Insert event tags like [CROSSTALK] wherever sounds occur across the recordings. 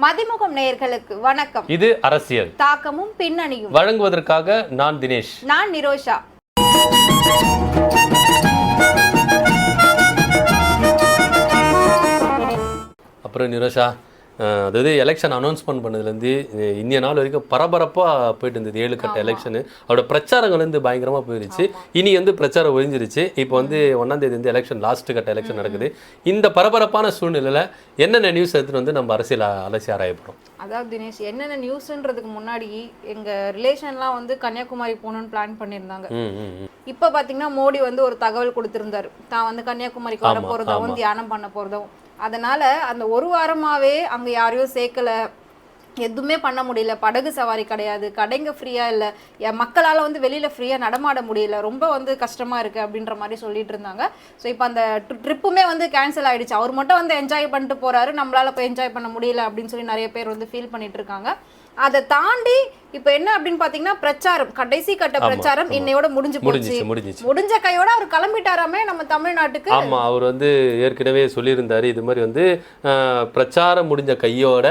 மதிமுகம் நேயர்களுக்கு வணக்கம். இது அரசியல். தாக்கமும் பின்னணியும். வழங்குவதற்காக நான் தினேஷ். நான் நிரோஷா. அப்புறம் நிரோஷா அதாவது எலெக்ஷன் அனௌன்ஸ்மெண்ட் பண்ணதுலேருந்து இன்னிய நாள் வரைக்கும் பரபரப்பாக போயிட்டு இருந்தது ஏழு கட்ட எலெக்ஷனு அவரோட பிரச்சாரங்கள் வந்து பயங்கரமாக போயிருச்சு. இனி வந்து பிரச்சாரம் ஒழிஞ்சிருச்சு. இப்போ வந்து ஒன்றாம் தேதி வந்து எலெக்ஷன் லாஸ்ட் கட்ட எலெக்ஷன் நடக்குது. இந்த பரபரப்பான சூழ்நிலையில் என்னென்ன நியூஸ் எடுத்துட்டு வந்து நம்ம அரசியல் அலசி ஆராய போகிறோம் அதாவது தினேஷ் என்னென்ன நியூஸ்ன்றதுக்கு முன்னாடி எங்க ரிலேஷன்லாம் வந்து கன்னியாகுமரி போகணும்னு பிளான் பண்ணியிருந்தாங்க. இப்போ பாத்தீங்கன்னா மோடி வந்து ஒரு தகவல் கொடுத்திருந்தாரு. தான் வந்து கன்னியாகுமரிக்கு வர ஆமா, போறதாவும் தியானம் பண்ண போறதும் அதனால் அந்த ஒரு வாரமாகவே அங்கே யாரையும் சேர்க்கல. எதுவுமே பண்ண முடியல. படகு சவாரி கிடையாது. கடைங்க ஃப்ரீயாக இல்லை. மக்களால் வந்து வெளியில் ஃப்ரீயாக நடமாட முடியல. ரொம்ப வந்து கஷ்டமாக இருக்குது அப்படின்ற மாதிரி சொல்லிட்டு இருந்தாங்க. ஸோ இப்போ அந்த ட்ரிப்புமே வந்து கேன்சல் ஆகிடுச்சு அவர் மட்டும் வந்து என்ஜாய் பண்ணிட்டு போகிறாரு நம்மளால் போய் என்ஜாய் பண்ண முடியல அப்படின்னு சொல்லி நிறைய பேர் வந்து ஃபீல் பண்ணிகிட்டு இருக்காங்க. அதை தாண்டி இப்போ என்ன அப்படின்னு பாத்தீங்கன்னா பிரச்சாரம் கடைசி கட்ட பிரச்சாரம். இன்னையோட முடிஞ்சு முடிஞ்சிச்சு முடிஞ்சிச்சு. முடிஞ்ச கையோட அவர் கிளம்பிட்டாராமே நம்ம தமிழ்நாட்டுக்கு. ஆமா அவர் வந்து ஏற்கனவே சொல்லியிருந்தாரு இது மாதிரி வந்து பிரச்சாரம் முடிஞ்ச கையோட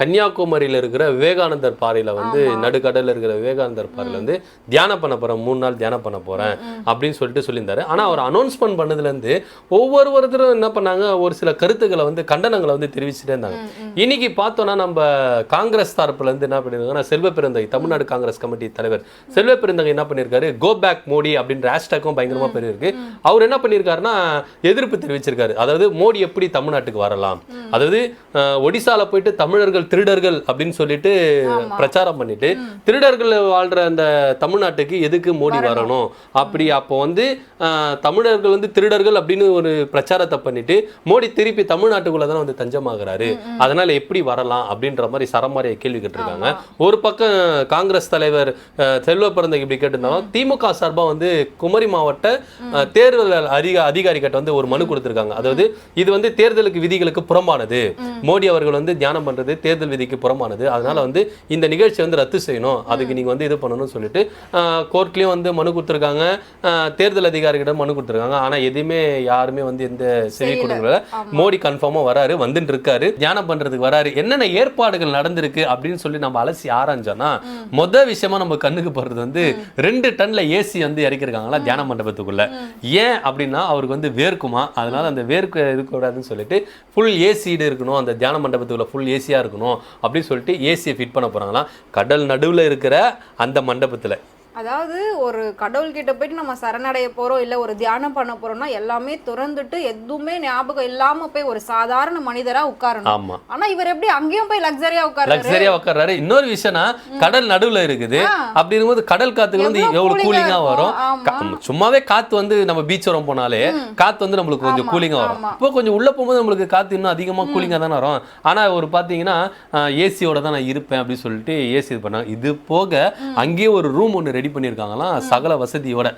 கன்னியாகுமரியில இருக்கிற விவேகானந்தர் பாறையில வந்து நடுக்கடல்ல இருக்கிற விவேகானந்தர் பாறையில வந்து தியானம் பண்ண போறேன் மூணு நாள் தியானம் பண்ண போறேன் அப்படின்னு சொல்லிட்டு சொல்லியிருந்தாரு. ஆனா அவர் அனௌன்ஸ்மெண்ட் பண்ணதுல இருந்து ஒவ்வொருவருத்தரும் என்ன பண்ணாங்க ஒரு சில கருத்துக்களை வந்து கண்டனங்களை வந்து தெரிவிச்சுட்டே இருந்தாங்க. இன்னைக்கு பார்த்தோம்னா நம்ம காங்கிரஸ் தரப்புல இருந்து என்ன பண்ணிருக்காங்கன்னா செல்வ பெருந்தகை தமிழ்நாடு காங்கிரஸ் கமிட்டி தலைவர். செல்வ பெருந்தகை என்ன பண்ணியிருக்காரு கோ பேக் மோடி அப்படின்ற ஹேஷ்டாக்கும் பயங்கரமா பெரிய இருக்கு அவர் என்ன பண்ணியிருக்காருன்னா எதிர்ப்பு தெரிவிச்சிருக்காரு. அதாவது மோடி எப்படி தமிழ்நாட்டுக்கு வரலாம்? அதாவது ஒடிசால போயிட்டு தமிழர்கள் திருடர்கள் அப்படின்னு சொல்லிட்டு பிரச்சாரம் பண்ணிட்டு திருடர்கள் வாழ்ற அந்த தமிழ்நாட்டுக்கு எதுக்கு மோடி வரணும். அப்படி அப்போ வந்து தமிழர்கள் வந்து திருடர்கள் அப்படின்னு ஒரு பிரச்சாரத்தை பண்ணிட்டு மோடி திருப்பி தமிழ்நாட்டுக்குள்ள தான் வந்து தஞ்சமாகிறாரு. அதனால எப்படி வரலாம் அப்படின்ற மாதிரி சரமாரியை கேள்வி கேட்டிருக்காங்க. ஒரு பக்கம் காங்கிரஸ் தலைவர் செல்வ பிறந்த இப்படி கேட்டிருந்தாலும் திமுக சார்பா வந்து குமரி மாவட்ட தேர்தல் அதிக அதிகாரிகிட்ட வந்து ஒரு மனு கொடுத்திருக்காங்க. அதாவது இது வந்து தேர்தலுக்கு விதிகளுக்கு புறம்பானது. மோடி அவர்கள் வந்து தியானம் பண்றது தேர்தல் விதிக்கு புறம்பானது. அதனால வந்து இந்த நிகழ்ச்சி வந்து ரத்து செய்யணும். அதுக்கு நீங்க வந்து இது பண்ணணும்னு சொல்லிட்டு கோர்ட்லயும் வந்து மனு கொடுத்திருக்காங்க. தேர்தல் அதிகாரிகிட்ட மனு கொடுத்திருக்காங்க. ஆனா எதுவுமே யாருமே வந்து எந்த செவி செய்யல. கொடுக்கல. மோடி கன்ஃபார்மா வராரு வந்துட்டு இருக்காரு. தியானம் பண்றதுக்கு வராரு. என்னென்ன ஏற்பாடுகள் நடந்திருக்கு அப்படின்னு சொல்லி நம்ம அலசி ஆராய்ஞ்சோம்னா மொதல் விஷயமா நம்ம கண்ணுக்கு போகிறது வந்து ரெண்டு டன்ல ஏசி வந்து இறக்கிருக்காங்களா தியான மண்டபத்துக்குள்ள. ஏன் அப்படின்னா அவருக்கு வந்து வேர்க்குமா? அதனால அந்த வேர்க்கு இருக்கக்கூடாதுன்னு சொல்லிட்டு ஃபுல் ஏசிடு இருக்கணும் அந்த தியான மண்டபத்துக்குள்ள ஃபுல் ஏசியாக இருக்கணும் அப்படின்னு சொல்லிட்டு ஏசியை ஃபிட் பண்ண போறாங்களாம். கடல் நடுவில் இருக்கிற அந்த மண்டபத்தில். அதாவது ஒரு கடவுள்கிட்ட போயிட்டு நம்ம சரணடைய போறோம் இல்ல ஒரு தியானம் பண்ண போறோம்னா எல்லாமே துறந்துட்டு எதுவுமே ஞாபகம் இல்லாம போய் ஒரு சாதாரண மனிதரா உட்காரணும். ஆமா. ஆனா இவர் எப்படி அங்கேயும் போய் லக்ஸரியா உட்கார்றாரு? லக்ஸரியா உட்கார்றாரு. இன்னொரு விஷயம்னா கடல் நடுவுல இருக்குது. அப்படி இருக்கும்போது கடல் காத்துக்கு வந்து எவ்வளவு எவ்வளவு cooling-ஆ கூலிங்கா இருக்கும். வரும்? சும்மாவே காத்து வந்து நம்ம பீச் வரம் போனாலே காத்து வந்து நம்மளுக்கு கொஞ்சம் ஆமா, கூலிங்கா வரும். இப்போ கொஞ்சம் உள்ள போகும்போது நம்மளுக்கு காத்து இன்னும் அதிகமா கூலிங்கா தானே வரும். ஆனா ஒரு பாத்தீங்கன்னா ஏசியோட தான் நான் இருப்பேன் அப்படின்னு சொல்லிட்டு ஏசி இது பண்ணாங்க. இது போக அங்கேயே ஒரு ரூம் ஒன்று ரெடி பண்ணியிருக்காங்களாம்? சகல வசதியோட.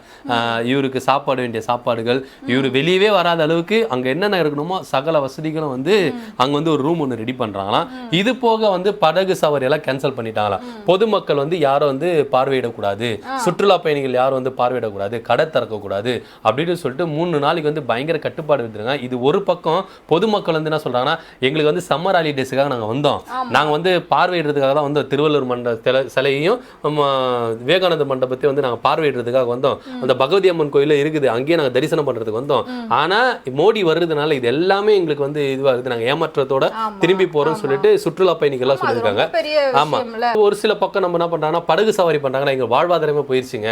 இவருக்கு சாப்பாடு வேண்டிய சாப்பாடுகள். இவர் வெளியவே வராத அளவுக்கு அங்க என்னென்ன இருக்கணுமோ சகல வசதிகளும் வந்து அங்க வந்து ஒரு ரூம் ஒன்று ரெடி பண்றாங்களாம். இது போக வந்து படகு சவாரி எல்லாம் கேன்சல் பண்ணிட்டாங்களாம். பொதுமக்கள் வந்து யாரும் வந்து பார்வையிடக்கூடாது. சுற்றுலா பயணிகள் யாரும் வந்து பார்வையிடக்கூடாது. கடை திறக்கக்கூடாது அப்படின்னு சொல்லிட்டு மூணு நாளைக்கு வந்து பயங்கர கட்டுப்பாடு விட்டுருங்க இது ஒரு பக்கம் பொதுமக்கள் வந்து என்ன சொல்றாங்கன்னா எங்களுக்கு வந்து சம்மர் ஹாலிடேஸுக்காக நாங்க வந்தோம். நாங்க வந்து பார்வையிடுறதுக்காக தான் வந்தோம். திருவள்ளூர் மண்ட சில- சிலையையும் விவேகானந்த மண்டபத்தையும் வந்து நாங்க பார்வையிடுறதுக்காக வந்தோம். அந்த பகவதி அம்மன் கோயில இருக்குது. அங்கேயே நாங்க தரிசனம் பண்றதுக்கு வந்தோம். ஆனா மோடி வருதுனால இது எல்லாமே எங்களுக்கு வந்து இதுவா இருக்குது. நாங்க ஏமாற்றத்தோட திரும்பி போறோம்னு சொல்லிட்டு சுற்றுலா பயணிகள்லாம் சொல்லியிருக்காங்க. ரொம்ப பெரிய ஆமா. விஷயம்ல ஒரு சில பக்கம் நம்ம என்ன பண்றாங்கன்னா படகு சவாரி பண்றாங்கன்னா எங்க வாழ்வாதாரமே போயிருச்சுங்க.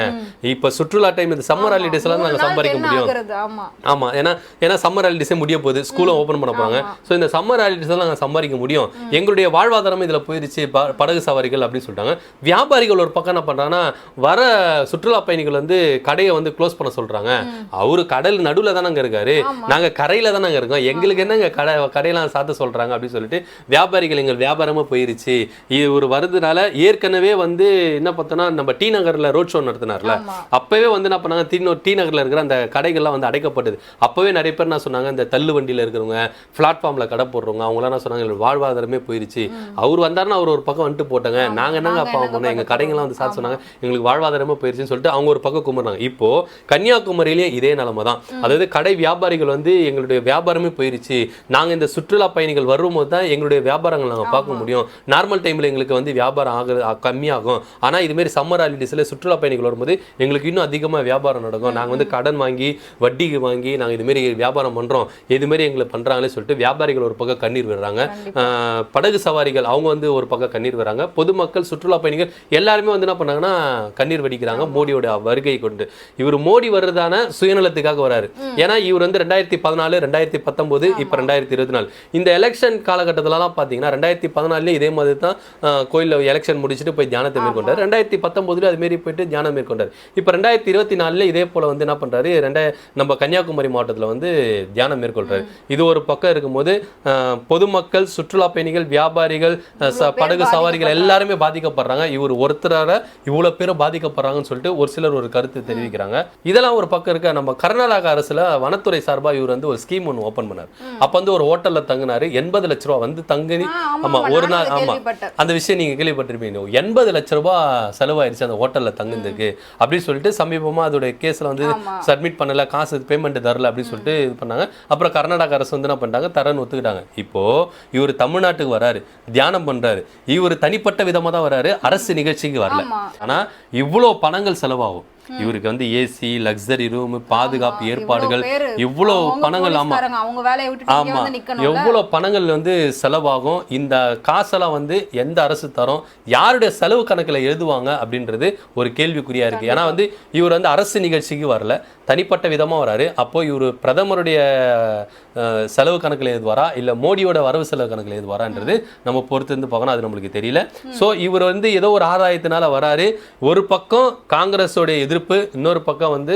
இப்ப சுற்றுலா டைம் இந்த சம்மர் ஹாலிடேஸ்ல மூணு நாங்க நாளுக்கு சம்பாதிக்க முடியும். ஆகுறது? ஆமா. ஆமா. ஏன்னா ஏன்னா சம்மர் ஹாலிடேஸே முடிய போகுது. ஸ்கூலும் ஓப்பன் பண்ண போறாங்க. ஸோ இந்த சம்மர் ஹாலிடேஸ் நாங்கள் சம்பாதிக்க முடியும். எங்களுடைய வாழ்வாதாரம் இதுல போயிருச்சு. படகு சவாரிகள் அப்படின்னு சொல்லிட்டாங்க. வியாபாரிகள் ஒரு பக்கம் என்ன பண்றாங்கன்னா வர சுற்றுலா பயணிகள் வந்து கடையை வந்து க்ளோஸ் பண்ண சொல்றாங்க. அவரு கடல் நடுவுல தானங்க இருக்காரு. ஆமா. நாங்க கரையில தானங்க இருக்கோம். எங்களுக்கு என்னங்க கடை கடையெல்லாம் சாத்த சொல்றாங்க அப்படின்னு சொல்லிட்டு வியாபாரிகள் எங்கள் வியாபாரமா போயிருச்சு. இது ஒரு வருதுனால ஏற்கனவே வந்து என்ன பார்த்தோம்னா நம்ம டி நகர்ல ரோட் ஷோ நடத்தினார்ல. அப்பவே வந்து என்ன பண்ணாங்க டி டி நகர்ல இருக்கிற அந்த கடைகள்லாம் வந்து அடைக்கப்பட்டது. அப்பவே நிறைய பேர் என்ன சொன்னாங்க இந்த தள்ளு வண்டியில இருக்கிறவங்க பிளாட்ஃபார்ம்ல கடை போடுறவங்க அவங்களாம் என்ன சொன்னாங்க வாழ்வாதாரமே போயிருச்சு. அவர் வந்தாருன்னா அவர் ஒரு பக்கம் வந்துட்டு போட்டாங்க. நாங்க என்னங்க அப்பா என்னங்க பண்ணோம் எங்க பண்ண கடைகள்லாம் வந்து சாத்து. சொன்னாங்க எங்களுக்கு வாழ்வாதாரம் வாழ்வாதாரமா போயிருச்சுன்னு சொல்லிட்டு அவங்க ஒரு பக்கம் கும்பிடுறாங்க. இப்போ கன்னியாகுமரியிலே இதே நிலைமை தான். அதாவது கடை வியாபாரிகள் வந்து எங்களுடைய வியாபாரமே போயிருச்சு. நாங்க இந்த சுற்றுலா பயணிகள் வரும்போது தான் எங்களுடைய வியாபாரங்கள் நாங்க பார்க்க முடியும். நார்மல் டைம்ல எங்களுக்கு வந்து வியாபாரம் ஆகுது அ- கம்மியாகும். ஆனா இது மாதிரி சம்மர் ஹாலிடேஸ்ல சுற்றுலா பயணிகள் வரும்போது எங்களுக்கு இன்னும் அதிகமா வியாபாரம் நடக்கும். நாங்க வந்து கடன் வாங்கி வட்டிக்கு வாங்கி நாங்க இது மாதிரி வியாபாரம் பண்றோம். இது மாதிரி எங்களுக்கு பண்றாங்களே சொல்லிட்டு வியாபாரிகள் ஒரு பக்கம் கண்ணீர் விடுறாங்க. படகு சவாரிகள் அவங்க வந்து ஒரு பக்கம் கண்ணீர் வராங்க பொதுமக்கள் சுற்றுலா பயணிகள் எல்லாருமே வந்து என்ன பண்ணாங்கன்னா கண்ணீர் வடிக்கிறாங்க மோடியோட வருகை கொண்டு. இவர் மோடி வர்றதான சுயநலத்துக்காக வராரு. ஏன்னா இவர் வந்து ரெண்டாயிரத்தி பதினாலு ரெண்டாயிரத்தி பத்தொன்பது இப்போ ரெண்டாயிரத்தி இருபத்தி நாலு. இந்த எலெக்ஷன் காலகட்டத்திலலாம் பார்த்தீங்கன்னா ரெண்டாயிரத்தி பதினாலுல இதே மாதிரி தான் கோயில்ல எலெக்ஷன் முடிச்சுட்டு போய் தியானத்தை மேற்கொண்டார். ரெண்டாயிரத்தி பத்தொன்பதுல அது மாரி போயிட்டு தியானம் மேற்கொண்டார். இப்போ ரெண்டாயிரத்தி இருபத்தி நாலுல இதே போல வந்து என்ன பண்றாரு ரெண்டாய நம்ம கன்னியாகுமரி மாவட்டத்துல வந்து தியானம் மேற்கொள்றாரு. இது ஒரு பக்கம் இருக்கும்போது பொதுமக்கள் சுற்றுலா பயணிகள் வியாபாரிகள் படகு சவாரிகள். எல்லாருமே பாதிக்கப்படுறாங்க. இவர் ஒருத்தரால இவ்வளவு பேர் பாதிக்கப்படுறாங்கன்னு சொல்லிட்டு ஒரு சிலர் ஒரு கருத்து தெரிவிக்கிறாங்க. இதெல்லாம் ஒரு பக்கம் இருக்க நம்ம கர்நாடக அரசுல வனத்துறை சார்பா இவர் வந்து ஒரு ஸ்கீம் ஒன்று ஓபன் பண்ணார். அப்ப வந்து ஒரு ஹோட்டல்ல தங்கினாரு. எண்பது லட்ச ரூபா வந்து தங்கி ஆமா, ஒரு நாள் ஆமா. அந்த விஷயம் நீங்க கேள்விப்பட்டிருப்பீங்க. எண்பது லட்ச ரூபாய் செலவாயிருச்சு அந்த ஹோட்டல்ல தங்குனதுக்கு. அப்படின்னு சொல்லிட்டு சமீபமா அதோட கேஸ்ல வந்து. சப்மிட் பண்ணல. காசு பேமெண்ட் தரல அப்படின்னு சொல்லிட்டு இது பண்ணாங்க. அப்புறம் கர்நாடக அரசு வந்து என்ன பண்ணிட்டாங்க? தரன்னு ஒத்துக்கிட்டாங்க. இப்போ இவர் தமிழ்நாட்டுக்கு வராரு. தியானம் பண்றாரு. இவர் தனிப்பட்ட விதமா தான் வராரு. அரசு நிகழ்ச்சிக்கு வரல. ஆனா இவ்வளோ பணங்கள் செலவாகும். இவருக்கு வந்து ஏசி லக்ஸரி ரூம் பாதுகாப்பு ஏற்பாடுகள் இவ்வளோ பணங்கள் ஆமா. ஆமா. எவ்வளோ பணங்கள் வந்து செலவாகும்? இந்த காசெல்லாம் வந்து எந்த அரசு தரும்? யாருடைய செலவு கணக்குல எழுதுவாங்க அப்படின்றது ஒரு கேள்விக்குறியா இருக்கு. ஏன்னா வந்து இவர் வந்து அரசு நிகழ்ச்சிக்கு வரல. தனிப்பட்ட விதமா வராரு. அப்போ இவர் பிரதமருடைய செலவு கணக்குல எழுதுவாரா? இல்ல மோடியோட வரவு செலவு கணக்குல எழுதுவாரான்றது நம்ம பொறுத்து இருந்து பார்க்கணும். அது நம்மளுக்கு தெரியல. சோ இவர் வந்து ஏதோ ஒரு ஆதாயத்தினால வராரு. ஒரு பக்கம் காங்கிரஸோட எதிர்ப்பு இன்னொரு பக்கம் வந்து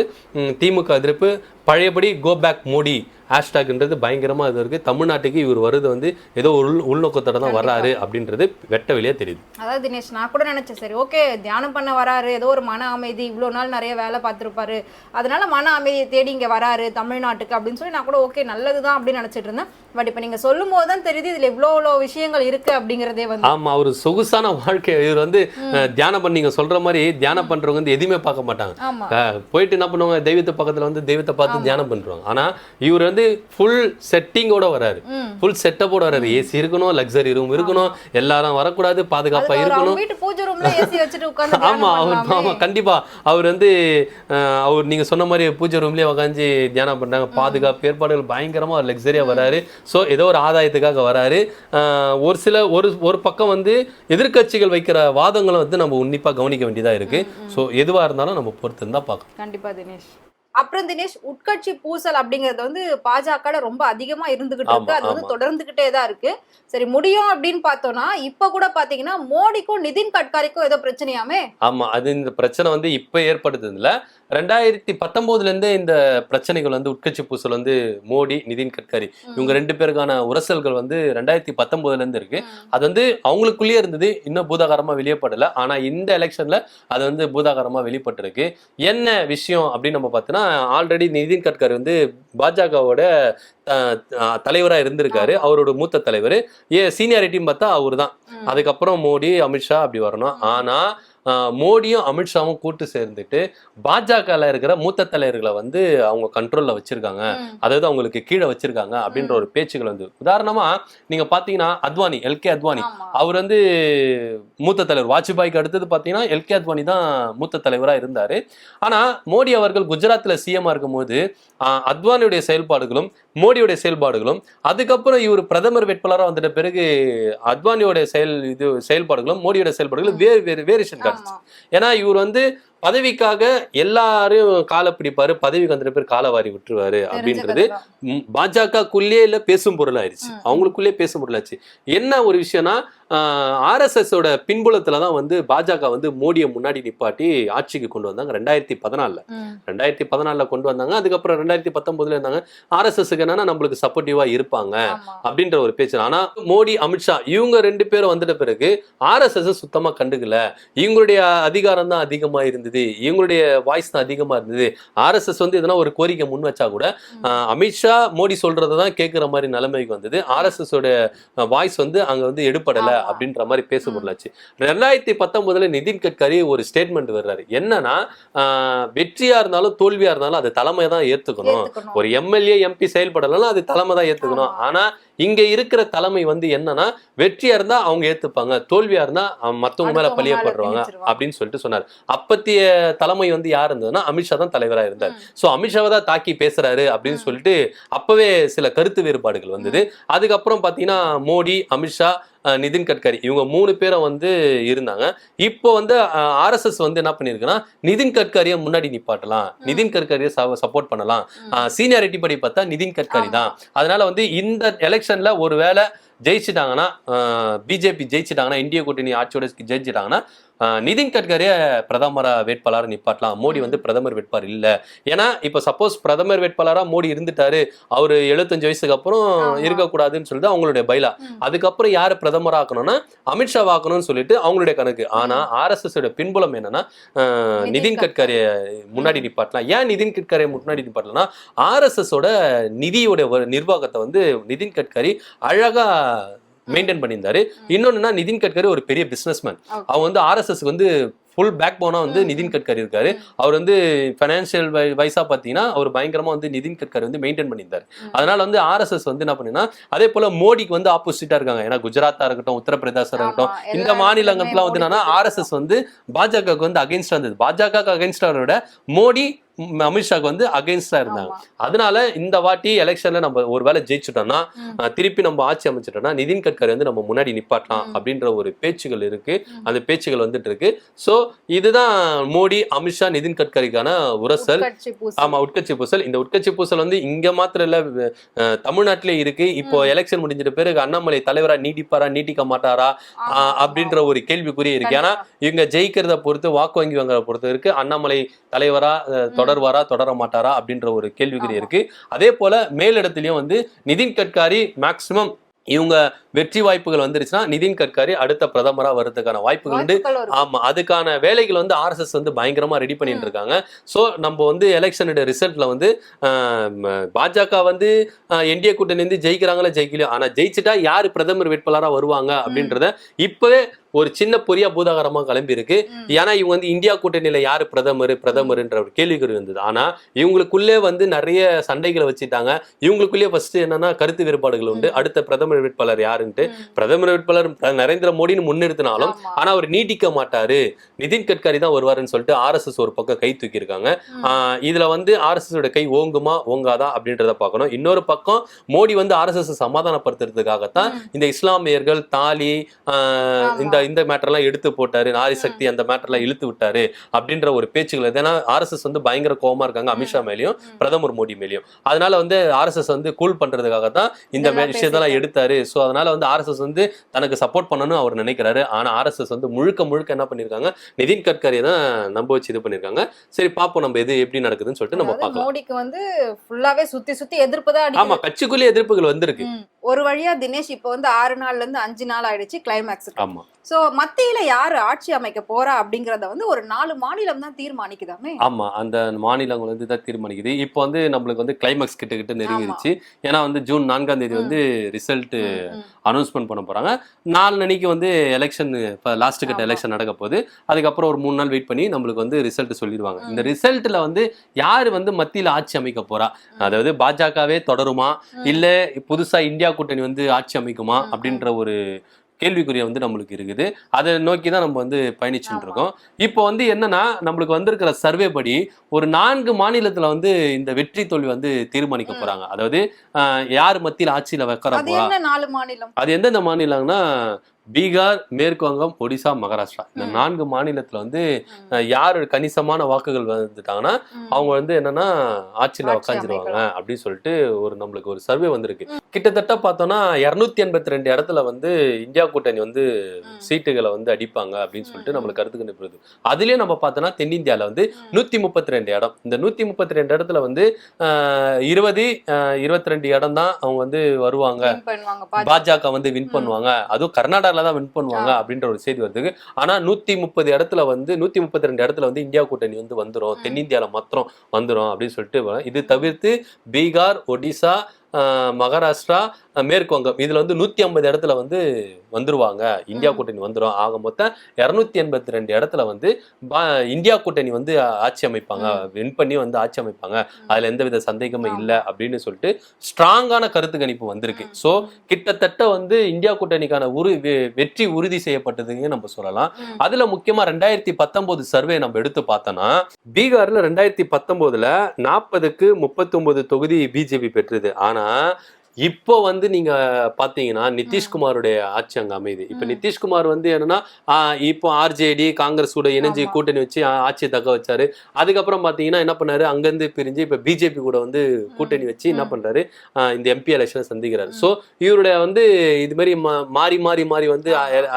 திமுக எதிர்ப்பு பழையபடி கோ பேக் மோடி ஹேஷ்டாக்ன்றது பயங்கரமா இது இருக்கு. தமிழ்நாட்டுக்கு இவர் வருது வந்து ஏதோ உள் உள்நோக்கத்தோட தான் வர்றாரு அப்படின்றது வெட்ட வெளியே தெரியுது. அதாவது தினேஷ் நான் கூட நினைச்சேன் சரி ஓகே தியானம் பண்ண வராரு ஏதோ ஒரு மன அமைதி இவ்வளோ நாள் நிறைய வேலை பார்த்துருப்பாரு அதனால மன அமைதியை தேடி இங்க வராரு தமிழ்நாட்டுக்கு அப்படின்னு சொல்லி நான் கூட ஓகே நல்லதுதான் அப்படின்னு நினைச்சிட்டு இருந்தேன். பட் இப்போ நீங்க சொல்லும் போது தான் தெரியுது இதுல இவ்வளோ இவ்வளோ விஷயங்கள் இருக்கு அப்படிங்கிறதே வந்து. ஆமா அவர் சொகுசான வாழ்க்கை. இவர் வந்து தியானம் பண்ணி நீங்க சொல்ற மாதிரி தியானம் பண்றவங்க வந்து எதுவுமே பார்க்க மாட்டாங்க. போயிட்டு என்ன பண்ணுவாங்க? தெய்வத்து பக்கத்துல வந்து தெய்வத்தை பார்த்து தியானம் பண்றாங்க ஆனா இவர் வந்து ஃபுல் செட்டிங்கோட வராரு. ஃபுல் செட்டப்போட வராரு. ஏசி இருக்கணும் லக்ஸரி ரூம் இருக்கணும் எல்லாரும் வரக்கூடாது பாதுகாப்பா அதுக்கு அவர் இருக்கணும். அவங்க வீட்டு பூஜை ரூம்ல ஏசி வச்சுட்டு உட்கார்ந்து [LAUGHS] ஆமா அவர் ஆமா கண்டிப்பா. அவர் வந்து அவர் நீங்க சொன்ன மாதிரி பூஜை ரூம்லயே உட்காந்து தியானம் பண்றாங்க. பாதுகாப்பு ஏற்பாடுகள் பயங்கரமா லக்ஸரியா வராரு. சோ ஏதோ ஒரு ஆதாயத்துக்காக வராரு. ஒரு சில ஒரு ஒரு பக்கம் வந்து எதிர்க்கட்சிகள் வைக்கிற வாதங்களை வந்து நம்ம உன்னிப்பா கவனிக்க வேண்டியதா இருக்கு. சோ எதுவா இருந்தாலும் நம்ம பொறுத்து இருந்தா பார்க்கணும் கண்டிப்பா தினேஷ். அப்புறம் தினேஷ் உட்கட்சி பூசல் அப்படிங்கிறது வந்து பாஜக ரொம்ப அதிகமா இருந்துகிட்டு இருக்கு. அது வந்து. தொடர்ந்துகிட்டே தான் இருக்கு. சரி முடியும் அப்படின்னு பார்த்தோம்னா இப்ப கூட பாத்தீங்கன்னா மோடிக்கும் நிதின் கட்காரிக்கும் ஏதோ பிரச்சனையாமே? ஆமா அது இந்த பிரச்சனை வந்து இப்ப ஏற்படுத்துது இல்ல ரெண்டாயிரத்தி பத்தொன்பதுல இருந்தே இந்த பிரச்சனைகள் வந்து உட்கட்சி பூசல் வந்து மோடி நிதின் கட்கரி இவங்க ரெண்டு பேருக்கான உரசல்கள் வந்து ரெண்டாயிரத்தி பத்தொன்பதுல இருந்து இருக்கு. அது வந்து அவங்களுக்குள்ளேயே இருந்தது இன்னும் பூதாகரமா வெளியப்படல. ஆனா இந்த எலெக்ஷன்ல அது வந்து பூதாகரமா வெளிப்பட்டிருக்கு என்ன விஷயம் அப்படின்னு நம்ம பார்த்தோன்னா ஆல்ரெடி நிதின் கட்கரி வந்து பாஜகவோட தலைவரா இருந்திருக்காரு. அவரோட மூத்த தலைவர். ஏ சீனியாரிட்டின்னு பார்த்தா அவர் தான். அதுக்கப்புறம் மோடி அமித்ஷா அப்படி வரணும். ம். மோடியும் அமித்ஷாவும் கூட்டு சேர்ந்துட்டு பாஜகல இருக்கிற மூத்த தலைவர்களை வந்து அவங்க கண்ட்ரோல்ல வச்சிருக்காங்க. அதாவது அவங்களுக்கு கீழே வச்சிருக்காங்க அப்படின்ற ஒரு பேச்சுகள் வந்து. உதாரணமா நீங்க பாத்தீங்கன்னா அத்வானி எல்கே அத்வானி. அவர் வந்து மூத்த தலைவர். வாஜ்பாய்க்கு அடுத்தது பாத்தீங்கன்னா எல்கே அத்வானி தான் மூத்த தலைவரா இருந்தாரு. ஆனா மோடி அவர்கள் குஜராத்ல சிஎம்மா இருக்கும்போது ஆஹ், அத்வானியுடைய செயல்பாடுகளும் மோடியுடைய செயல்பாடுகளும் அதுக்கப்புறம் இவர் பிரதமர் வேட்பாளரா வந்துட்ட பிறகு அத்வானியோட செயல் இது செயல்பாடுகளும் மோடியோட செயல்பாடுகளும் வேறு வேறு வேரியேஷன் காட்டுச்சு. ஏன்னா இவர் வந்து பதவிக்காக எல்லாரும் காலை பிடிப்பாரு பதவிக்கு வந்துட்ட பேர் காலை வாரி விட்டுருவாரு அப்படின்றது கதைதான். ம், பாஜகக்குள்ளே இல்ல பேசும் பொருள் ஆயிடுச்சு ம். அவங்களுக்குள்ளே பேசும் பொருளாச்சு என்ன ஒரு விஷயம்னா ஆர்எஸ்எஸ் ஓட பின்புலத்துல தான் வந்து பாஜக வந்து மோடியை முன்னாடி நிப்பாட்டி ஆட்சிக்கு கொண்டு வந்தாங்க ரெண்டாயிரத்தி பதினாலுல. ரெண்டாயிரத்தி பதினாலுல கொண்டு வந்தாங்க அதுக்கப்புறம் ரெண்டாயிரத்தி பத்தொன்பதுல இருந்தாங்க ஆர்எஸ்எஸ்க்கு என்னன்னா நம்மளுக்கு சப்போர்ட்டிவா இருப்பாங்க. அப்படின்ற ஒரு பேச்சு ஆனா மோடி அமித்ஷா இவங்க ரெண்டு பேரும் வந்துட்ட பிறகு ஆர்எஸ்எஸ் சுத்தமா கண்டுக்கல இவங்களுடைய அதிகாரம் தான் அதிகமா இருந்தது இருந்தது. இவங்களுடைய வாய்ஸ் தான் அதிகமா இருந்தது. ஆர்எஸ்எஸ் வந்து எதனா ஒரு கோரிக்கை முன் வச்சா கூட அமித்ஷா மோடி சொல்றதை தான் கேட்குற மாதிரி நிலைமைக்கு வந்தது. ஆர்எஸ்எஸ் உடைய வாய்ஸ் வந்து அங்க வந்து எடுபடல ஆமா. அப்படின்ற மாதிரி பேச பொருளாச்சு. ரெண்டாயிரத்தி பத்தொன்பதுல நிதின் கட்கரி ஒரு ஸ்டேட்மெண்ட் வர்றாரு. என்னன்னா வெற்றியா இருந்தாலும் தோல்வியா இருந்தாலும் அது தலைமை தான் ஏத்துக்கணும். ஒரு எம்எல்ஏ எம்பி செயல்படலாம் அது தலைமை தான் ஏத்துக்கணும். ஆனா இங்க இருக்கிற தலைமை வந்து என்னன்னா வெற்றியா இருந்தா அவங்க ஏத்துப்பாங்க தோல்வியா இருந்தா மத்தவங்க மேல பழியப்படுறாங்க. அப்படின்னு சொல்லிட்டு சொன்னார். அப்பத்திய தலைமை வந்து யார் இருந்ததுன்னா அமித்ஷா தான் தலைவரா இருந்தார். சோ அமித்ஷாவை தான் தாக்கி பேசுறாரு அப்படின்னு சொல்லிட்டு அப்பவே சில கருத்து வேறுபாடுகள் வந்தது. அதுக்கப்புறம் பாத்தீங்கன்னா மோடி அமித்ஷா நிதின் கட்கரி. இவங்க மூணு பேரும் வந்து இருந்தாங்க. இப்போ வந்து ஆர்எஸ்எஸ் வந்து என்ன பண்ணிருக்குன்னா நிதின் கட்கரியை முன்னாடி நிப்பாட்டலாம். நிதின் கட்கரியை சப்போர்ட் பண்ணலாம். சீனியாரிட்டி படி பார்த்தா நிதின் கட்கரி தான். அதனால வந்து இந்த எலெக்ஷன்ல ஒருவேளை ஜெயிச்சிட்டாங்கன்னா பிஜேபி ஜெயிச்சிட்டாங்கன்னா இந்திய கூட்டணி ஆட்சியோட ஜெயிச்சிட்டாங்கன்னா நிதின் கட்கரியை பிரதமர வேட்பாளர் நிப்பாட்டலாம். மோடி வந்து பிரதமர் வேட்பாளர் இல்ல. ஏன்னா இப்ப சப்போஸ் பிரதமர் வேட்பாளரா மோடி இருந்துட்டாரு. அவரு எழுபத்தஞ்சு வயசுக்கு அப்புறம். இருக்கக்கூடாதுன்னு சொல்லிட்டு அவங்களுடைய பைலா. அதுக்கப்புறம் யாரு பிரதமர் ஆக்கணும்னா அமித்ஷா ஆக்கணும்னு சொல்லிட்டு அவங்களுடைய கணக்கு. ஆனா ஆர்எஸ்எஸ் உடைய பின்புலம் என்னன்னா நிதின் கட்கரியை முன்னாடி நிப்பாட்டலாம். ஏன் நிதின் கட்கரியை முன்னாடி நிப்பாட்டலாம்னா ஆர்எஸ்எஸ் ஓட நிதியோட நிர்வாகத்தை வந்து நிதின் கட்கரி அழகா மெயின்டைன் பண்ணியிருந்தாரு இன்னொன்னுனா நிதின் கட்கரி ஒரு பெரிய பிசினஸ்மேன் Okay. அவங்க வந்து ஆர்எஸ்எஸ்க்கு வந்து ஃபுல் பேக் போனா வந்து நிதின். கட்கரி இருக்காரு. அவர் வந்து ஃபைனான்சியல் வைஸா பாத்தீங்கன்னா அவர் பயங்கரமா வந்து நிதின் கட்கரி வந்து மெயின்டைன் பண்ணியிருந்தாரு. அதனால வந்து ஆர்எஸ்எஸ் வந்து என்ன பண்ணினா அதே போல மோடிக்கு வந்து ஆப்போசிட்டா இருக்காங்க ஏன்னா குஜராத்தா இருக்கட்டும் உத்தரப்பிரதேசா இருக்கட்டும் இந்த மாநிலங்கள்லாம் வந்து என்னன்னா ஆர்எஸ்எஸ் வந்து பாஜகவுக்கு வந்து அகைன்ஸ்டா இருந்தது பாஜக அகைன்ஸ்டா விட மோடி அமித்ஷாக்கு வந்து அகைன்ஸ்டா இருந்தாங்க. அதனால இந்த வாட்டி எலெக்ஷன்ல நம்ம ஒருவேளை ஜெயிச்சுட்டோம்னா ம். அஹ், திருப்பி நம்ம ஆட்சி அமைச்சிட்டோம்னா நிதின் கட்கரி வந்து நம்ம முன்னாடி நிப்பாட்டலாம். அப்படின்ற ஒரு பேச்சுகள் இருக்கு. அந்த பேச்சுகள் வந்துட்டு இருக்கு சோ இதுதான் மோடி அமித்ஷா நிதின் கட்கரிக்கான உரசல். ஆமா உட்கட்சி பூசல் இந்த உட்கட்சி பூசல் வந்து இங்க மாத்திரம் இல்ல தமிழ்நாட்டிலே இருக்கு இப்போ. எலெக்ஷன் முடிஞ்சிட்ட பிறகு அண்ணாமலை தலைவரா நீடிப்பாரா நீட்டிக்க மாட்டாரா. அப்படின்ற ஒரு கேள்விக்குறி இருக்கு ஏன்னா. இவங்க ஜெயிக்கிறத பொறுத்து வாக்கு வங்கி வாங்குறத பொறுத்து இருக்கு அண்ணாமலை தலைவரா தொடர்வாரா தொடர மாட்டாரா அப்படின்ற ஒரு கேள்விக்குறி. இருக்கு அதே போல மேலிடத்திலயும் வந்து நிதின் கட்காரி மேக்சிமம் இவங்க வெற்றி வாய்ப்புகள் வந்துருச்சுன்னா நிதின் கட்காரி அடுத்த பிரதமரா வர்றதுக்கான வாய்ப்புகள் உண்டு. ஆமா அதுக்கான வேலைகள் வந்து ஆர்எஸ்எஸ் வந்து பயங்கரமா ரெடி பண்ணிட்டு. இருக்காங்க சோ நம்ம வந்து எலெக்ஷனோட ரிசல்ட்ல வந்து பாஜக வந்து என்டிஏ கூட்டணி வந்து ஜெயிக்கிறாங்களா ஜெயிக்கலையோ ஆனா ஜெயிச்சுட்டா யாரு பிரதமர் வேட்பாளரா வருவாங்க அப்படின்றத இப்பவே ஒரு சின்ன பொரியா பூதாகரமா கிளம்பி இருக்கு. ஏன்னா இவங்க வந்து இந்தியா கூட்டணியில யாரு பிரதமர் பிரதமர்ன்ற ஒரு கேள்விக்குறி இருந்தது ஆனா இவங்களுக்குள்ளே வந்து நிறைய சண்டைகளை வச்சுட்டாங்க இவங்களுக்குள்ளே ஃபர்ஸ்ட் என்னன்னா கருத்து வேறுபாடுகள் உண்டு. அடுத்த பிரதமர் வேட்பாளர் யாருன்ட்டு. பிரதமர் வேட்பாளர் நரேந்திர மோடின்னு முன்னிறுத்தினாலும். ஆனா அவர் நீட்டிக்க மாட்டாரு நிதின் கட்கரி தான் வருவாருன்னு சொல்லிட்டு ஆர்எஸ்எஸ் ஒரு பக்கம் கை தூக்கி இருக்காங்க ம். ஆஹ் இதுல வந்து ஆர்எஸ்எஸ் ஓட கை ஓங்குமா ஓங்காதா அப்படின்றத பார்க்கணும் இன்னொரு பக்கம் மோடி வந்து ஆர்எஸ்எஸ் சமாதானப்படுத்துறதுக்காகத்தான். இந்த இஸ்லாமியர்கள் தாலி. இந்த இந்த மேட்டர்லாம் எடுத்து போட்டாரு நாரி சக்தி அந்த மேட்டர்லாம் இழுத்து விட்டாரு அப்படின்ற ஒரு பேச்சுகள் ஏன்னா ஆர்எஸ்எஸ் வந்து பயங்கர கோவமா இருக்காங்க அமித்ஷா மேலயும். பிரதமர் மோடி மேலயும். அதனால வந்து ஆர்எஸ்எஸ் வந்து கூல் பண்றதுக்காக தான் இந்த விஷயத்தெல்லாம். எடுத்தாரு. சோ அதனால வந்து ஆர்எஸ்எஸ் வந்து தனக்கு சப்போர்ட் பண்ணணும்னு அவர் நினைக்கிறாரு. ஆனா ஆர்எஸ்எஸ் வந்து முழுக்க முழுக்க என்ன பண்ணிருக்காங்க? நிதின் கட்கரியை தான் நம்ப வச்சு இது பண்ணிருக்காங்க. சரி பாப்போம் நம்ம எது எப்படி நடக்குதுன்னு சொல்லிட்டு நம்ம பார்க்கலாம். மோடிக்கு வந்து ஃபுல்லாவே சுத்தி சுத்தி எதிர்ப்பு தான் ஆமா அடிக்குது கட்சிக்குள்ளே எதிர்ப்புகள் வந்திருக்கு. ஒரு வழியா தினேஷ் இப்போ வந்து ஆறு நாள்ல இருந்து அஞ்சு நாள் ஆயிடுச்சு கிளைமேக்ஸ் சோ மத்தியில யாரு ஆட்சி அமைக்க போறா அப்படிங்கறத வந்து ஒரு நாலு மாநிலம் தான் தீர்மானிக்குதாமே? ஆமா அந்த மாநிலங்கள் வந்து தான் தீர்மானிக்குது. இப்போ வந்து நம்மளுக்கு வந்து கிளைமேக்ஸ் கிட்ட கிட்ட நெருங்கிருச்சு. ஏன்னா வந்து ஜூன் நான்காம் தேதி வந்து ரிசல்ட். அனௌன்ஸ்மெண்ட் பண்ண போறாங்க. நாலு அன்னைக்கு வந்து எலெக்ஷன் இப்போ லாஸ்ட் கட்ட. எலெக்ஷன் நடக்க போகுது. அதுக்கப்புறம் ஒரு மூணு நாள் வெயிட் பண்ணி நம்மளுக்கு வந்து ரிசல்ட் சொல்லிடுவாங்க. இந்த. ரிசல்ட்ல வந்து யாரு வந்து மத்தியில ஆட்சி அமைக்க போறா. அதாவது பாஜகவே தொடருமா. இல்ல புதுசா இந்தியா கூட்டணி வந்து ஆட்சி அமைக்குமா அப்படின்ற ஒரு கேள்விக்குறிய வந்து நம்மளுக்கு இருக்குது. அதை நோக்கி தான் நம்ம வந்து பயணிச்சுட்டு. இருக்கோம். இப்போ வந்து என்னன்னா நம்மளுக்கு வந்திருக்கிற சர்வே படி ஒரு நான்கு மாநிலத்துல வந்து இந்த வெற்றி தோல்வி வந்து தீர்மானிக்க. போறாங்க. அதாவது யார் மத்தியில ஆட்சியில வைக்கிற அது போறா? என்ன நாலு மாநிலம்? அது எந்தெந்த மாநிலம்னா பீகார் மேற்கு வங்கம் ஒடிசா மகாராஷ்டிரா இந்த. நான்கு மாநிலத்துல வந்து யார் கணிசமான வாக்குகள் வந்துட்டாங்கன்னா. அவங்க வந்து என்னன்னா ஆட்சியில அமைக்கலாம். அப்படின்னு சொல்லிட்டு ஒரு நம்மளுக்கு ஒரு சர்வே வந்திருக்கு கிட்டத்தட்ட பார்த்தோம்னா இருநூத்தி எண்பத்தி ரெண்டு இடத்துல வந்து இந்தியா கூட்டணி வந்து. சீட்டுகளை வந்து அடிப்பாங்க அப்படின்னு சொல்லிட்டு. நம்மளுக்கு கருத்து கணிப்பு அதுலயே நம்ம பார்த்தோம்னா தென்னிந்தியால வந்து. நூத்தி முப்பத்தி ரெண்டு இடம் இந்த நூத்தி முப்பத்தி ரெண்டு இடத்துல வந்து இருபது இருபத்தி ரெண்டு இடம் தான் அவங்க வந்து வருவாங்க பாஜக. வந்து வின். பண்ணுவாங்க அதுவும் கர்நாடகால தான் வின் பண்ணுவாங்க அப்படின்ற ஒரு செய்தி வருது ஆனா நூத்தி முப்பது இடத்துல வந்து நூத்தி முப்பத்தி ரெண்டு இடத்துல வந்து இந்தியா கூட்டணி வந்து வந்துரும். ம். தென்னிந்தியால மாத்திரம் வந்துரும் அப்படின்னு சொல்லிட்டு இது தவிர்த்து பீகார் ஒடிசா மகாராஷ்டிரா ஆஹ், மேற்கு வங்கம். இதுல வந்து நூத்தி ஐம்பது இடத்துல வந்து வந்துருவாங்க. இந்தியா. கூட்டணி வந்துரும். ஆக மொத்தம் இருநூத்தி எண்பத்தி ரெண்டு இடத்துல வந்து இந்தியா கூட்டணி வந்து ஆட்சி அமைப்பாங்க. வின் பண்ணி வந்து ஆட்சி அமைப்பாங்க. அதுல எந்தவித சந்தேகமும். இல்லை அப்படின்னு சொல்லிட்டு ஸ்ட்ராங்கான கருத்து கணிப்பு வந்திருக்கு. ஸோ கிட்டத்தட்ட வந்து இந்தியா கூட்டணிக்கான உரு வெற்றி உறுதி செய்யப்பட்டதுன்னு நம்ம சொல்லலாம். அதுல முக்கியமா ரெண்டாயிரத்தி பத்தொன்பது சர்வே நம்ம எடுத்து பார்த்தோம்னா பீகார்ல ரெண்டாயிரத்தி பத்தொன்பதுல நாற்பதுக்கு முப்பத்தி தொகுதி பிஜேபி பெற்றது. என்னன்னா இப்போ வந்து நீங்க பாத்தீங்கன்னா நிதிஷ்குமாருடைய ஆட்சி அங்க அமையுது இப்ப. நிதிஷ்குமார் வந்து என்னன்னா இப்போ ஆர்ஜேடி காங்கிரஸ் கூட இணைஞ்சு. கூட்டணி வச்சு ஆட்சியை தக்க வச்சாரு அதுக்கப்புறம் பாத்தீங்கன்னா என்ன பண்ணாரு அங்கிருந்து பிரிஞ்சு இப்ப பிஜேபி கூட வந்து கூட்டணி வச்சு என்ன. பண்றாரு இந்த எம்பி எலெக்ஷனை சந்திக்கிறாரு. சோ இவருடைய வந்து இது மாதிரி மாறி மாறி மாறி வந்து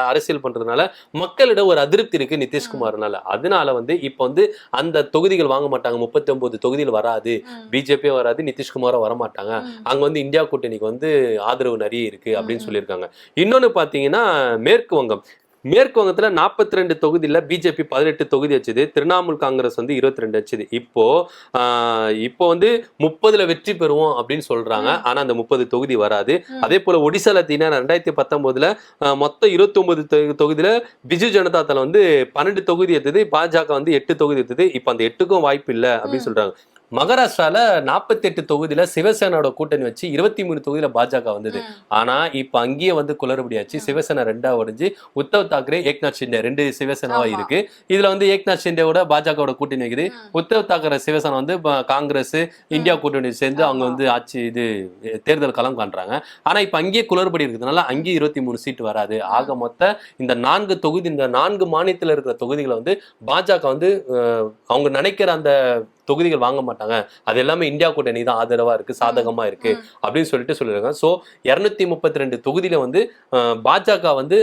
அரசியல் பண்றதுனால மக்களிடம் ஒரு அதிருப்தி இருக்கு நிதிஷ்குமார்னால அதனால வந்து இப்போ வந்து அந்த தொகுதிகள் வாங்க மாட்டாங்க முப்பத்தி ஒன்பது தொகுதிகள் வராது. பிஜேபியும் வராது நிதிஷ்குமாரும் வர மாட்டாங்க ம். அங்க வந்து இந்தியா கூட்டணிக்கு வந்து ஆதரவு நிறைய இருக்கு அப்படின்னு. சொல்லியிருக்காங்க இன்னொன்னு பாத்தீங்கன்னா மேற்கு வங்கம் மேற்கு வங்கத்துல நாற்பத்தி ரெண்டு தொகுதியில பிஜேபி பதினெட்டு தொகுதி வச்சது திரிணாமுல் காங்கிரஸ் வந்து இருபத்தி ரெண்டு வச்சது இப்போ இப்போ வந்து முப்பதுல வெற்றி பெறுவோம் அப்படின்னு சொல்றாங்க. ஆனா அந்த முப்பது தொகுதி வராது. அதே போல ஒடிசால பார்த்தீங்கன்னா ரெண்டாயிரத்தி பத்தொன்பதுல மொத்தம் இருபத்தி ஒன்பது தொகுதியில பிஜு ஜனதா தளம் வந்து பன்னெண்டு தொகுதி எடுத்தது பாஜக வந்து எட்டு தொகுதி எடுத்தது இப்போ அந்த எட்டுக்கும் வாய்ப்பு இல்லை அப்படின்னு. சொல்றாங்க மகாராஷ்டிரால நாற்பத்தி எட்டு தொகுதியில சிவசேனாவோட கூட்டணி வச்சு இருபத்தி மூணு தொகுதியில பாஜக வந்தது ம். ஆனா இப்ப அங்கேயே வந்து குளறுபடியாச்சு. சிவசேனா ரெண்டா உடைஞ்சு உத்தவ் தாக்கரே ஏக்நாத் ஷிண்டே ரெண்டு சிவசேனாவா. இருக்கு இதுல வந்து ஏக்நாத் ஷிண்டேவோட பாஜகவோட கூட்டணி வைக்குது. உத்தவ் தாக்கரே சிவசேனா வந்து காங்கிரஸ் இந்தியா கூட்டணி சேர்ந்து அவங்க. வந்து ஆட்சி இது தேர்தல் களம் காண்றாங்க ஆனா இப்ப அங்கேயே குளறுபடி இருக்கிறதுனால அங்கேயே இருபத்தி மூணு சீட் வராது ஆக மொத்த இந்த நான்கு தொகுதி இந்த நான்கு மாநிலத்தில் இருக்கிற தொகுதிகளை வந்து பாஜக வந்து அவங்க நினைக்கிற அந்த தொகுதிகள் வாங்க மாட்டாங்க. அது எல்லாமே இந்தியா கூட்டணி தான் ஆதரவா இருக்கு சாதகமா இருக்கு ம். அப்படின்னு சொல்லிட்டு சொல்லியிருக்காங்க ஸோ இரநூத்தி முப்பத்தி ரெண்டு தொகுதியில வந்து பாஜக வந்து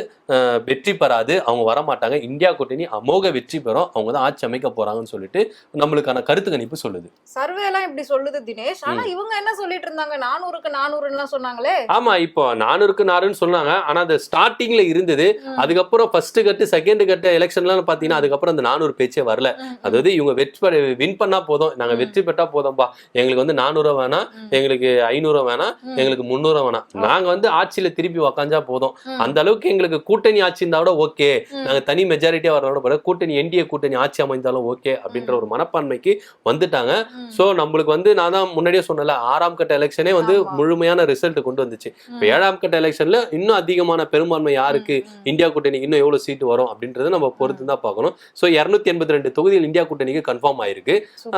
வெற்றி பெறாது அவங்க வர மாட்டாங்க இந்தியா கூட்டணி அமோக வெற்றி பெறும் அவங்க தான் ஆட்சி அமைக்க போறாங்கன்னு சொல்லிட்டு நம்மளுக்கான கருத்து கணிப்பு சொல்லுது. சர்வே எல்லாம் இப்படி சொல்லுது தினேஷ். ஆனா இவங்க என்ன சொல்லிட்டு இருந்தாங்க? நானூறுக்கு நானூறுன்னு சொன்னாங்களே. ஆமா இப்போ நானூறுக்கு நாறுன்னு சொன்னாங்க. ஆனா அது ஸ்டார்டிங்ல இருந்தது. அதுக்கப்புறம் ஃபர்ஸ்ட் கட்டு செகண்ட் கட்டு எலெக்ஷன்லாம் பாத்தீங்கன்னா அதுக்கப்புறம் அந்த நானூறு பேச்சே வரல. அதாவது இவங்க வெற்றி வின் பண்ணா போதும் நாங்க. வெற்றி பெற்றா போதும்பா எங்களுக்கு வந்து நானூறு வேணாம். எங்களுக்கு ஐநூறு வேணாம். எங்களுக்கு முந்நூறு வேணாம் நாங்க வந்து ஆட்சியில திருப்பி உக்காஞ்சா போதும். அந்த அளவுக்கு எங்களுக்கு கூட்டணி ஆட்சி இருந்தா கூட ஓகே. நாங்க தனி மெஜாரிட்டியா வரணும் கூட கூட்டணி என்டிஏ கூட்டணி ஆட்சி அமைந்தாலும் ஓகே அப்படின்ற ஒரு மனப்பான்மைக்கு வந்துட்டாங்க. சோ நம்மளுக்கு வந்து நான் தான் முன்னாடியே சொன்னல ஆறாம் கட்ட எலெக்ஷனே வந்து. முழுமையான ரிசல்ட் கொண்டு வந்துச்சு இப்ப. ஏழாம் கட்ட எலெக்ஷன்ல இன்னும் அதிகமான பெரும்பான்மை யாருக்கு. இந்தியா கூட்டணிக்கு இன்னும் எவ்வளவு சீட் வரும் அப்படின்றத நம்ம பொறுத்து தான் பார்க்கணும் ஸோ இரநூத்தி எண்பத்தி ரெண்டு தொகுதியில் இந்தியா கூட்டணிக்கு கன்ஃபார்ம் ஆயிருக்கு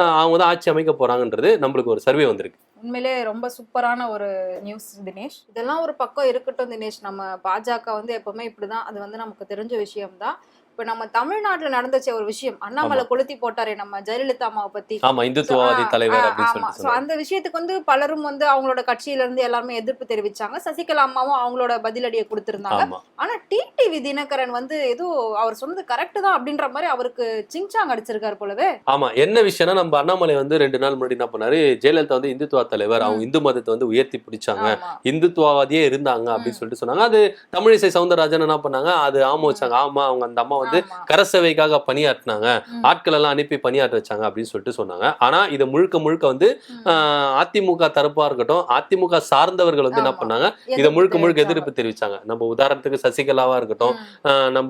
அவங்க தான் ஆட்சி அமைக்க போறாங்கன்றது நம்மளுக்கு ஒரு சர்வே வந்திருக்கு. உண்மையிலே ரொம்ப சூப்பரான ஒரு நியூஸ் தினேஷ். இதெல்லாம் ஒரு பக்கம் இருக்கட்டும் தினேஷ். நம்ம பாஜக வந்து எப்பவுமே இப்படிதான். அது வந்து நமக்கு தெரிஞ்ச விஷயம்தான். இப்ப நம்ம தமிழ்நாட்டுல நடந்துச்ச ஒரு விஷயம் அண்ணாமலை கொளுத்தி போட்டாரே நம்ம ஜெயலலிதா அம்மாவை பத்தி. ஆமா இந்துத்துவவாதி தலைவர் ஆமா. சொன்னாங்க அந்த விஷயத்துக்கு வந்து பலரும் வந்து அவங்களோட கட்சியில இருந்து எல்லாருமே எதிர்ப்பு தெரிவிச்சாங்க. சசிகலா அம்மாவும் அவங்களோட பதிலடியை கொடுத்திருந்தாங்க. ஆனா டிடிவி தினகரன் வந்து ஏதோ அவர் சொன்னது கரெக்ட் தான் அப்படின்ற மாதிரி அவருக்கு சிங்சாங் அடிச்சிருக்காரு போலவே. ஆமா என்ன விஷயம்னா நம்ம அண்ணாமலை வந்து ரெண்டு நாள் முன்னாடி என்ன பண்ணாரு? ஜெயலலிதா வந்து இந்துத்துவ தலைவர் அவங்க இந்து மதத்தை வந்து உயர்த்தி பிடிச்சாங்க. இந்துத்துவவாதியே இருந்தாங்க அப்படின்னு. சொல்லிட்டு சொன்னாங்க. அது தமிழிசை சவுந்தரராஜன் என்ன பண்ணாங்க? அது ஆமா வச்சாங்க ஆமா அவங்க அந்த அம்மா வந்து ஆமா. கரசேவைக்காக பணியாற்றினாங்க. ஆட்கள் எல்லாம் அனுப்பி பணியாற்ற வச்சாங்க அப்படின்னு சொல்லிட்டு சொன்னாங்க ஆனா இதை முழுக்க முழுக்க வந்து அதிமுக தரப்பா இருக்கட்டும் அதிமுக சார்ந்தவர்கள் வந்து என்ன. பண்ணாங்க இதை முழுக்க முழுக்க. எதிர்ப்பு தெரிவிச்சாங்க நம்ம உதாரணத்துக்கு சசிகலாவா இருக்கட்டும் நம்ம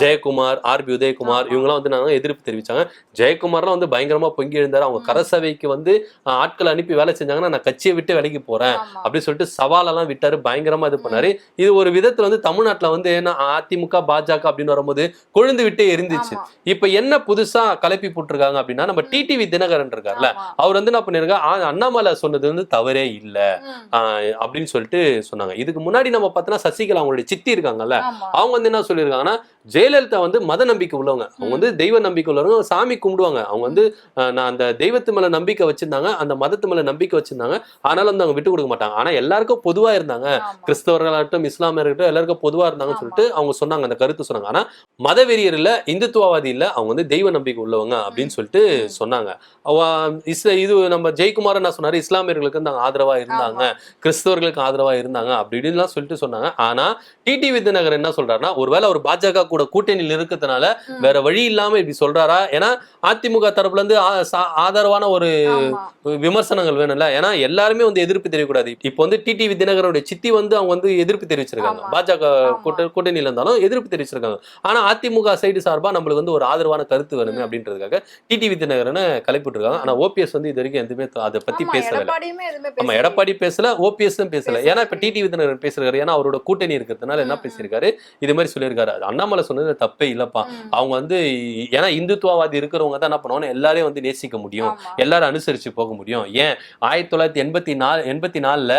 ஜெயக்குமார் ஆர் பி உதயகுமார். இவங்கெல்லாம் வந்து நாங்க எதிர்ப்பு தெரிவிச்சாங்க ஜெயக்குமார்லாம் வந்து பயங்கரமா பொங்கி எழுந்தாரு அவங்க ம். கரசபைக்கு வந்து ஆட்களை அனுப்பி வேலை செஞ்சாங்கன்னா நான் கட்சியை விட்டு விலகி போறேன். அப்படின்னு சொல்லிட்டு சவாலெல்லாம் விட்டாரு பயங்கரமா இது பண்ணாரு இது ஒரு விதத்துல வந்து தமிழ்நாட்டுல வந்து என்ன அதிமுக பாஜக அப்படின்னு வரும்போது கொழுந்து விட்டே ஆமா. இப்ப என்ன புதுசா கலப்பி போட்டிருக்காங்க அப்படின்னா நம்ம. டிடிவி தினகரன் இருக்கார்ல. அவர் வந்து என்ன பண்ணிருக்காரு "ஆ, அண்ணாமலை சொன்னது வந்து தவறே இல்ல அப்படின்னு சொல்லிட்டு சொன்னாங்க இதுக்கு முன்னாடி நம்ம பார்த்தோன்னா சசிகலா அவங்களுடைய சித்தி இருக்காங்கல்ல. அவங்க வந்து என்ன சொல்லியிருக்காங்கன்னா ஜெயலலிதா வந்து மத நம்பிக்கை உள்ளவங்க. அவங்க வந்து தெய்வ நம்பிக்கை உள்ளவங்க. சாமி கும்பிடுவாங்க. அவங்க வந்து நான் அந்த தெய்வத்து மேல நம்பிக்கை வச்சிருந்தாங்க அந்த மதத்து மேல நம்பிக்கை வச்சிருந்தாங்க. ஆனாலும் வந்து அவங்க விட்டு கொடுக்க மாட்டாங்க. ஆனா எல்லாருக்கும் பொதுவா இருந்தாங்க. கிறிஸ்தவர்களாகட்டும் இஸ்லாமியர்களாகட்டும் எல்லாருக்கும் பொதுவா இருந்தாங்கன்னு. சொல்லிட்டு அவங்க சொன்னாங்க அந்த கருத்து சொன்னாங்க. ஆனா மதவெறியர் இல்ல இந்துத்துவவாதி இல்ல அவங்க வந்து தெய்வ நம்பிக்கை உள்ளவங்க அப்படின்னு சொல்லிட்டு. சொன்னாங்க. இது நம்ம ஜெயக்குமார் என்ன சொன்னாரு இஸ்லாமியர்களுக்கு வந்து ஆதரவா இருந்தாங்க. கிறிஸ்தவர்களுக்கு ஆதரவா இருந்தாங்க அப்படி இப்படின்லாம் சொல்லிட்டு சொன்னாங்க. ஆனா டிடி வித்யநகர் என்ன சொல்றாருன்னா ஒருவேளை அவர் பாஜக கூட கூட்டணியில் இருக்கிறதுனால. வேற வழி இல்லாம இப்படி சொல்றாரா ஏன்னா அதிமுக தரப்புல இருந்து ஆதரவான ஒரு. விமர்சனங்கள் வேணும்ல ஏன்னா எல்லாருமே வந்து எதிர்ப்பு தெரிவிக்கக்கூடாது இப்போ வந்து டிடி வித்யநகரோட சித்தி வந்து அவங்க வந்து எதிர்ப்பு தெரிவிச்சிருக்காங்க. பாஜக கூட்டணியில இருந்தாலும் எதிர்ப்பு தெரிவிச்சிருக்காங்க ஆனா அதிமுக சைடு சார்பா நம்மளுக்கு வந்து ஒரு ஆதரவான கருத்து வேணுமே. அப்படின்றதுக்காக டிடி வித்யநகர்னு கலைப்பிட்டு இருக்காங்க ஆனா ஓபிஎஸ் வந்து இது வரைக்கும் எதுவுமே அதை பத்தி பேசல ஆமா. எடப்பாடி பேசல ஓபிஎஸ் பேசல. ஏன்னா இப்ப டிடி வித்யநகர் பேசிருக்காரு ஏன்னா அவரோட கூட்டணி இருக்கிறதுனால என்ன. பேசியிருக்காரு இது மாதிரி சொல்லியிருக்காரு அது அண்ணாமலை சொன்னது தப்பே இல்லப்பா. அவங்க வந்து ஏன்னா இந்துத்துவவாதி இருக்கிறவங்க தான் என்ன பண்ணுவாங்க எல்லாரையும் வந்து நேசிக்க முடியும். எல்லாரும் அனுசரிச்சு போக முடியும் ஏன் ஆயிரத்தி தொள்ளாயிரத்தி எண்பத்தி நாலு எண்பத்தி நாலுல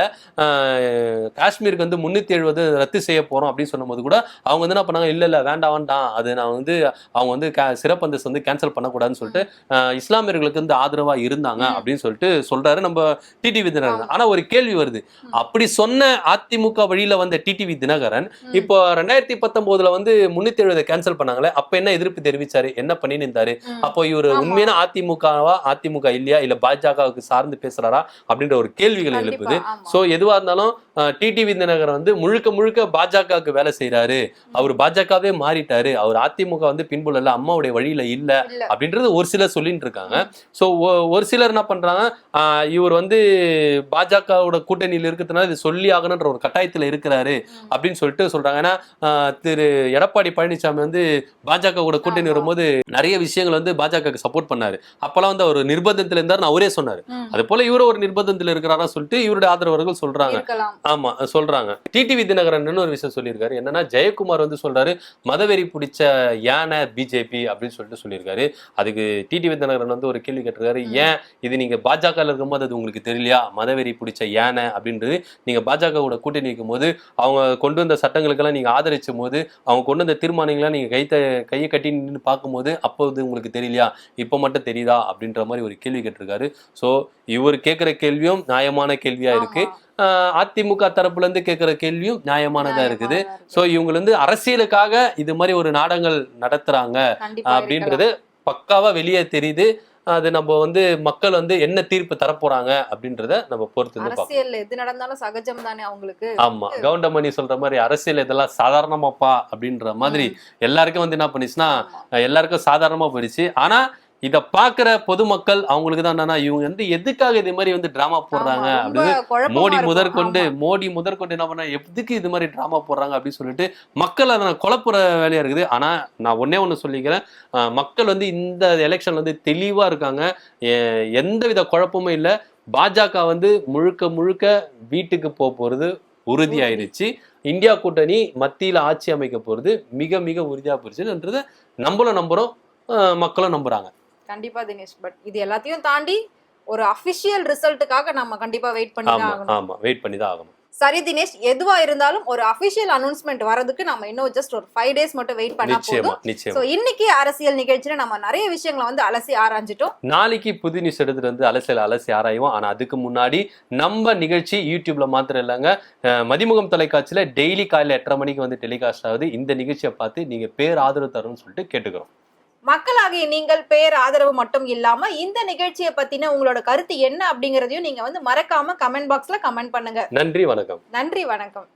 காஷ்மீருக்கு வந்து முன்னூத்தி எழுபது ரத்து செய்ய போறோம் அப்படின்னு சொன்னபோது கூட அவங்க வந்து என்ன பண்ணாங்க இல்ல இல்ல வேண்டாம் வேண்டாம் அது நான் வந்து அவங்க வந்து ca- சிறப்பு அந்தஸ்து வந்து கேன்சல் பண்ணக்கூடாதுன்னு சொல்லிட்டு இஸ்லாமியர்களுக்கு வந்து ஆதரவா இருந்தாங்க. அப்படின்னு சொல்லிட்டு சொல்றாரு நம்ம டிடிவி தினகரன் ஆனா ஒரு கேள்வி வருது. அப்படி சொன்ன அதிமுக வழியில வந்த டிடிவி தினகரன். இப்போ ரெண்டாயிரத்தி பத்தொன்பதுல வந்து முன்னூத்தி எழுபதை கேன்சல் பண்ணாங்களே அப்ப என்ன எதிர்ப்பு தெரிவிச்சாரு? என்ன பண்ணி நின்றாரு ம். அப்போ இவர். உண்மையான அதிமுகவா அதிமுக இல்லையா? இல்ல பாஜகவுக்கு சார்ந்து பேசுறாரா? அப்படின்ற ஒரு கேள்விகள் எழுப்புது. சோ எதுவா இருந்தாலும் டிடிவி தினகரன் வந்து முழுக்க முழுக்க பாஜகவுக்கு வேலை செய்யறாரு அவர் பாஜகவே மாறிட்டாரு. அவர் அதிமுக வந்து பின்புல அம்மாவுடைய வழியில இல்ல. அப்படின்றது ஒரு சிலர் சொல்லிட்டு இருக்காங்க. சோ ஒரு சிலர் என்ன பண்றாங்க இவர் வந்து பாஜகவோட கூட்டணியில் இருக்கிறதுனால இது சொல்லி ஆகணுன்ற ஒரு கட்டாயத்துல இருக்கிறாரு. அப்படின்னு சொல்லிட்டு சொல்றாங்க. ஏன்னா திரு எடப்பாடி பழனிசாமி வந்து பாஜக கூட கூட்டணி. வரும்போது நிறைய விஷயங்கள் வந்து பாஜகவுக்கு சப்போர்ட் பண்ணாரு. அப்பெல்லாம் வந்து அவர் நிர்பந்தத்துல இருந்தாரு அவரே சொன்னாரு. அது போல இவரும் ஒரு நிர்பந்தத்துல இருக்கிறாரா சொல்லிட்டு இவருடைய ஆதரவர்கள் சொல்றாங்க. ஆமா சொல்றாங்க. டிடிவி தினகரன் ஒரு விஷயம் சொல்லியிருக்காரு. என்னன்னா ஜெயக்குமார் வந்து சொல்றாரு மதவெறி பிடிச்ச யானை பிஜேபி அப்படின்னு சொல்லிட்டு சொல்லியிருக்காரு. அதுக்கு டிடிவி தினகரன் வந்து ஒரு கேள்வி கேட்டிருக்காரு. ஏன் இது நீங்க பாஜக இருக்கும்போது அது உங்களுக்கு தெரியலையா? மதவெறி பிடிச்ச யானை அப்படின்றது நீங்க பாஜகவோட கூட்டணி இருக்கும்போது அவங்க கொண்டு வந்த சட்டங்களுக்கெல்லாம் நீங்க ஆதரிச்சும் போது அவங்க கொண்டு வந்த தீர்மானங்கள்லாம் நீங்க கைத்த கையை கட்டி நின்று பார்க்கும்போது அப்போது உங்களுக்கு தெரியலையா? இப்போ மட்டும் தெரியுதா? அப்படின்ற மாதிரி ஒரு கேள்வி கேட்டிருக்காரு. ஸோ இவர் கேட்குற கேள்வியும் நியாயமான கேள்வியா இருக்கு. அதிமுக தரப்புல இருந்து கேட்குற கேள்வியும் நியாயமானதா இருக்குது. ஸோ இவங்க வந்து அரசியலுக்காக இது மாதிரி ஒரு நாடகங்கள் நடத்துறாங்க. அப்படின்றது பக்காவா வெளியே தெரியுது. அது நம்ம வந்து மக்கள் வந்து என்ன தீர்ப்பு தரப்போறாங்க அப்படின்றத நம்ம பொறுத்து அரசியல் எது நடந்தாலும் சகஜம் தானே அவங்களுக்கு? ஆமா. கவுண்டமணி சொல்ற மாதிரி அரசியல் இதெல்லாம் சாதாரணமாப்பா அப்படின்ற மாதிரி எல்லாருக்கும் வந்து என்ன பண்ணிச்சுன்னா. எல்லாருக்கும் சாதாரணமா போயிடுச்சு. ஆனா இத பாக்குற பொதுமக்கள் அவங்களுக்கு தான் என்னன்னா இவங்க வந்து எதுக்காக இது மாதிரி வந்து டிராமா போடுறாங்க அப்படின்னு மோடி. முதற்கொண்டு. மோடி முதற்கொண்டு என்ன பண்ண எதுக்கு இது மாதிரி டிராமா போடுறாங்க அப்படின்னு சொல்லிட்டு மக்கள் அதை குழப்புற வேலையா இருக்குது. ஆனா நான் ஒன்னே ஒண்ணு சொல்லிக்கிறேன். மக்கள் வந்து இந்த எலெக்ஷன் வந்து தெளிவா இருக்காங்க. எ- எந்தவித குழப்பமும் இல்லை. பாஜக வந்து முழுக்க முழுக்க வீட்டுக்கு போக போறது உறுதியாயிடுச்சு இந்தியா கூட்டணி மத்தியில ஆட்சி அமைக்க போறது மிக மிக உறுதியா போயிருச்சுன்றத நம்மளும் நம்புறோம். அஹ் மக்களும் நம்புறாங்க. கண்டிப்பா தினேஷ் பட் இது எல்லாத்தையும் தாண்டி ஒரு அபிஷியல் ரிசல்ட்டுக்காக நம்ம கண்டிப்பா வெயிட் பண்ணி தான் ஆகணும். ஆமா வெயிட் பண்ணி தான் ஆகணும். சரி தினேஷ் எதுவா இருந்தாலும் ஒரு அபிஷியல் அனௌன்ஸ்மெண்ட் வரதுக்கு நம்ம இன்னும் ஜஸ்ட் ஒரு ஃபைவ் டேஸ் மட்டும் வெயிட் பண்ணா போதும். சோ இன்னைக்கு அரசியல் நிகழ்ச்சியில நம்ம நிறைய விஷயங்களை வந்து அலசி ஆராய்ஞ்சிட்டோம். நாளைக்கு புது நியூஸ் எடுத்துட்டு வந்து அலசியல் அலசி ஆராய்வோம். ஆனா அதுக்கு முன்னாடி நம்ம நிகழ்ச்சி யூடியூப்ல மாத்திரம் இல்லைங்க. மதிமுகம் தொலைக்காட்சியில டெய்லி காலையில எட்டரை மணிக்கு வந்து டெலிகாஸ்ட் ஆகுது. இந்த நிகழ்ச்சியை பார்த்து நீங்க பேர் ஆதரவு தரணும்னு சொல்லிட்டு கேட்டுக்கிறோம். மக்களாகிய நீங்கள் பேர் ஆதரவு மட்டும் இல்லாம இந்த நிகழ்ச்சியை பத்தின உங்களோட கருத்து என்ன அப்படிங்கறதையும் நீங்க வந்து மறக்காம கமெண்ட் பாக்ஸ்ல கமெண்ட் பண்ணுங்க. நன்றி வணக்கம். நன்றி வணக்கம்.